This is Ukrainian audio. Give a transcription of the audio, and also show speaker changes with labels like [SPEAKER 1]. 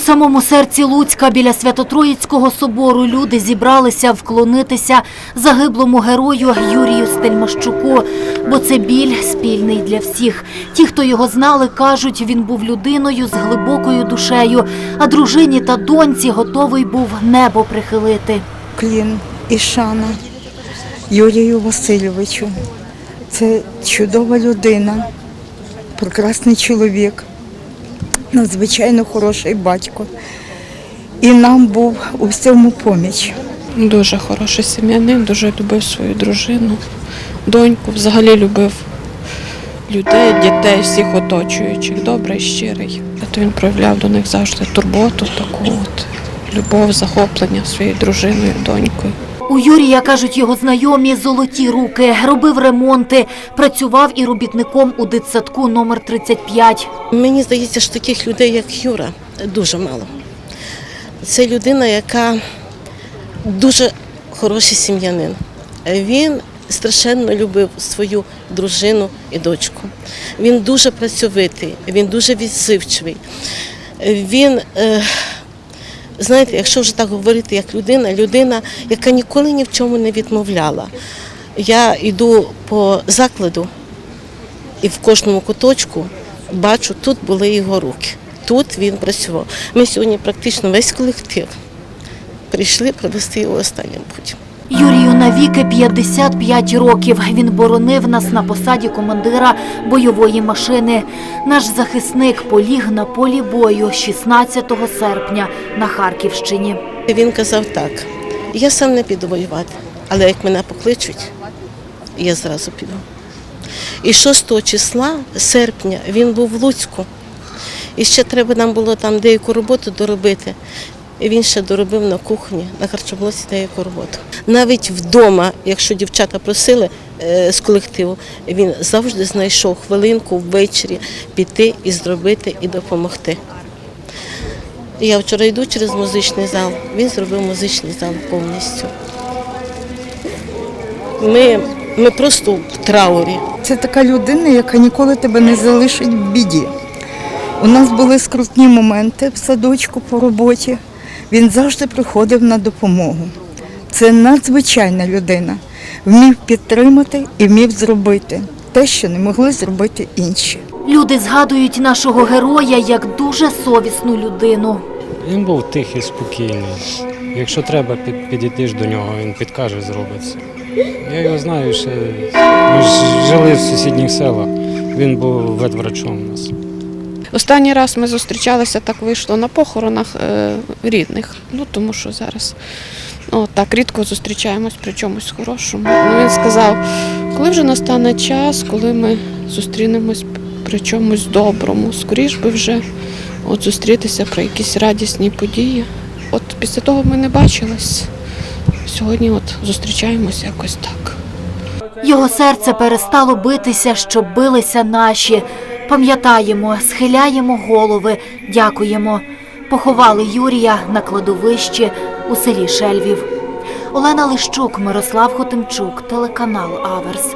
[SPEAKER 1] самому серці Луцька біля Свято-Троїцького собору люди зібралися вклонитися загиблому герою Юрію Стельмащуку, бо це біль спільний для всіх. Ті, хто його знали, кажуть, він був людиною з глибокою душею, а дружині та доньці готовий був небо прихилити.
[SPEAKER 2] Клін і шана Юрію Васильовичу. Це чудова людина, прекрасний чоловік, надзвичайно хороший батько. І нам був у всьому поміч.
[SPEAKER 3] Дуже хороший сім'янин, дуже любив свою дружину, доньку, взагалі любив людей, дітей, всіх оточуючих, добрий, щирий. От він проявляв до них завжди турботу, таку от любов, захоплення своєю дружиною, донькою.
[SPEAKER 1] У Юрія, кажуть його знайомі, золоті руки, робив ремонти, працював і робітником у дитсадку номер 35.
[SPEAKER 4] Мені здається, що таких людей, як Юра, дуже мало. Це людина, яка дуже хороший сім'янин. Він страшенно любив свою дружину і дочку. Він дуже працьовитий, він дуже відзивчивий. Він, е, знаєте, якщо вже так говорити, як людина, людина, яка ніколи ні в чому не відмовляла. Я йду по закладу, і в кожному куточку бачу, тут були його руки. Тут він працював. Ми сьогодні практично весь колектив прийшли провести його останнім путь.
[SPEAKER 1] Юрію навіки 55 років. Він боронив нас на посаді командира бойової машини. Наш захисник поліг на полі бою 16 серпня на Харківщині.
[SPEAKER 4] Він казав так: я сам не піду воювати, але як мене покличуть, я зразу піду. І 6 числа серпня він був в Луцьку. І ще треба нам було там деяку роботу доробити. І він ще доробив на кухні, на харчоблоці деяку роботу. Навіть вдома, якщо дівчата просили е, з колективу, він завжди знайшов хвилинку ввечері піти і зробити і допомогти. Я вчора йду через музичний зал, він зробив музичний зал повністю. Ми, ми просто в траурі.
[SPEAKER 2] Це така людина, яка ніколи тебе не залишить в біді. У нас були скрутні моменти в садочку по роботі. Він завжди приходив на допомогу. Це надзвичайна людина. Вмів підтримати і вмів зробити те, що не могли зробити інші.
[SPEAKER 1] Люди згадують нашого героя як дуже совісну людину.
[SPEAKER 5] Він був тихий, спокійний. Якщо треба, під, підійдеш до нього, він підкаже, зробить. це. Я його знаю ще. Ми ж жили в сусідніх селах. Він був ветврачом у нас.
[SPEAKER 3] Останній раз ми зустрічалися, так вийшло на похоронах е, рідних. Ну тому що зараз ну, так рідко зустрічаємось при чомусь хорошому. Ну, він сказав, коли вже настане час, коли ми зустрінемось при чомусь доброму, скоріш би вже от зустрітися при якісь радісній події. От після того ми не бачились. Сьогодні от зустрічаємось якось так.
[SPEAKER 1] Його серце перестало битися, щоб билися наші. Пам'ятаємо, схиляємо голови, дякуємо. Поховали Юрія на кладовищі у селі Шельвів. Олена Лищук, Мирослав Хотимчук, телеканал Аверс.